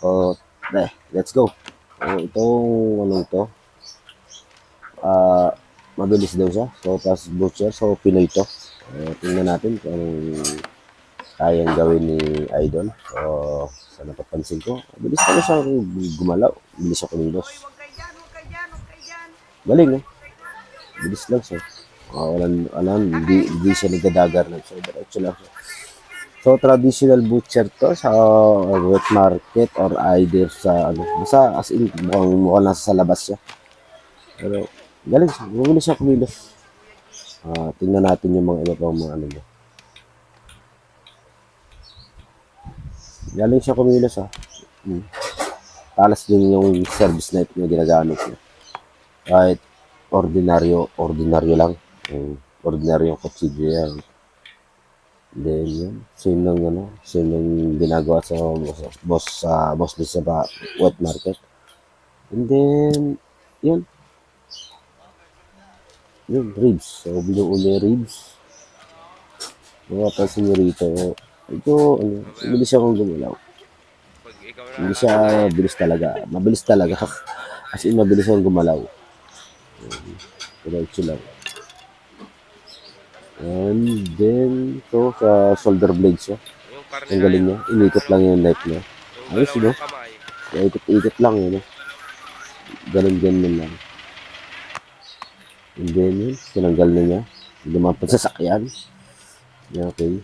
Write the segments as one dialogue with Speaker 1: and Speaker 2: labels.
Speaker 1: So, eh, let's go. So, itong ano ito, ah, mabilis daw siya. So, pas butcher. So, Pinoy to. Uh, tingnan natin kung anong kayang gawin ni Idol. So, sa napapansin ko, mabilis pala siya gumalaw. Mabilis siya kumilos. Galing, eh. Bilis lang siya. Uh, walang, alam, hindi, siya nagdadagar ng so, diretso lang siya. So, traditional butcher to sa uh, wet market or either sa, ano, basta as in, mukhang, mukhang nasa sa labas siya. Pero, galing. Mabilis siya kumilos. Ah, tingnan natin yung mga iba pang mga ano niya. Galing siya kumilos ah. Hmm. Talas din yung service light na ginagamit niya. Kahit ordinaryo, ordinaryo lang. Yung ordinaryo kutsilyo yan. Then yun, same lang ano, same lang ginagawa sa boss, sa boss din sa wet market. And then, yun. Yun, ribs. So, yung ribs. Mapapansin niyo rito, ito, ano, bilis siya kung gumalaw. Hindi siya bilis talaga. Mabilis talaga. As in, mabilis siyang gumalaw. Diretso lang. And then, so, sa shoulder blade siya. Ang galing niya. Inikot lang yung knife niya. Ayos, no? ikot-ikot lang yun. Eh. Ganun, ganun lang. And then, yun, tinanggal na niya. Hindi mga pagsasakyan. Yeah, okay.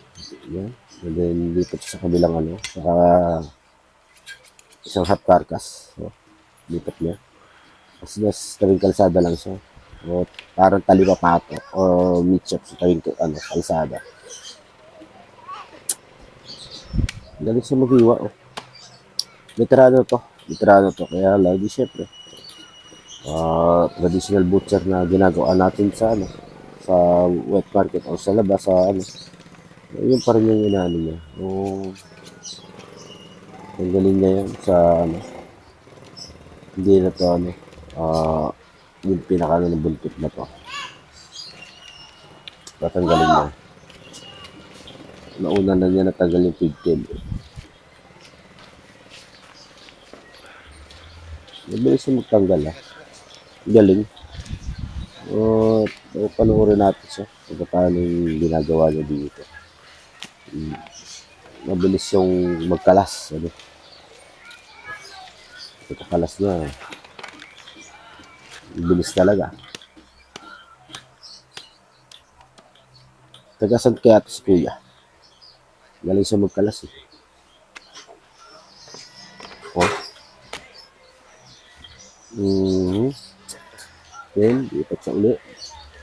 Speaker 1: Yan. And then, lipat sa kabilang ano. Saka, isang hot carcass. So, lipat niya. Tapos, nas tawing kalsada lang siya. O, parang talipapato o meat shop sa tawing ano, kalsada. Galing siya maghiwa, oh. Veterano to. Veterano to. Kaya lagi syempre. ah traditional butcher na ginagawa natin sa ano sa wet market o sa labas sa ano yun pa rin yung inaano niya yung tanggalin niya yan sa ano hindi na to ano ah yung pinaka ano ng buntot na to tatanggalin niya nauna na niya natanggal yung pigtail Mabilis yung magtanggal ah. Galing. O, uh, panoorin natin siya kung paano yung ginagawa niya dito. Mm. Mabilis yung magkalas. Ano? Pagkakalas niya. Bilis talaga. Tagasan kaya ito si Kuya. Galing siya magkalas eh. Oh. Mm. Then, ipat sa uli.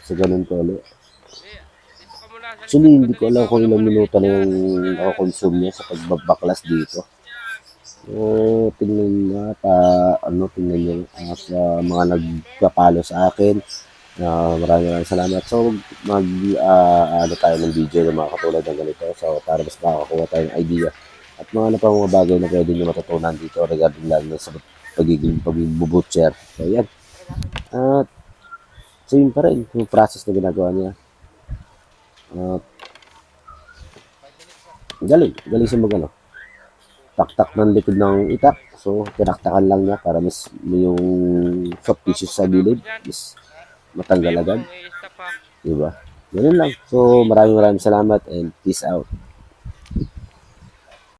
Speaker 1: Sa ganun ko uli.
Speaker 2: Dito ka muna sa
Speaker 1: Actually, hindi ko alam kung ilang minuto na yung nakakonsume niya sa pagbabaklas dito. So, tingnan niya, pa, ano, tingnan niyo uh, sa mga nagpapalo sa akin. na maraming maraming salamat. So, mag, ah, ano tayo ng video ng mga katulad ng ganito. So, para mas makakakuha tayo ng idea. At mga ano pa mga bagay na pwede nyo matutunan dito regarding lang sa pagiging pag-butcher. So, yan. At, so pa rin, yung process na ginagawa niya. At, galing, galing siya mag ano. Taktak ng likod ng itak. So, tinaktakan lang niya para mas yung soft tissue sa gilid, mas matanggal agad. Diba? Ganun lang. So, maraming maraming salamat and peace out.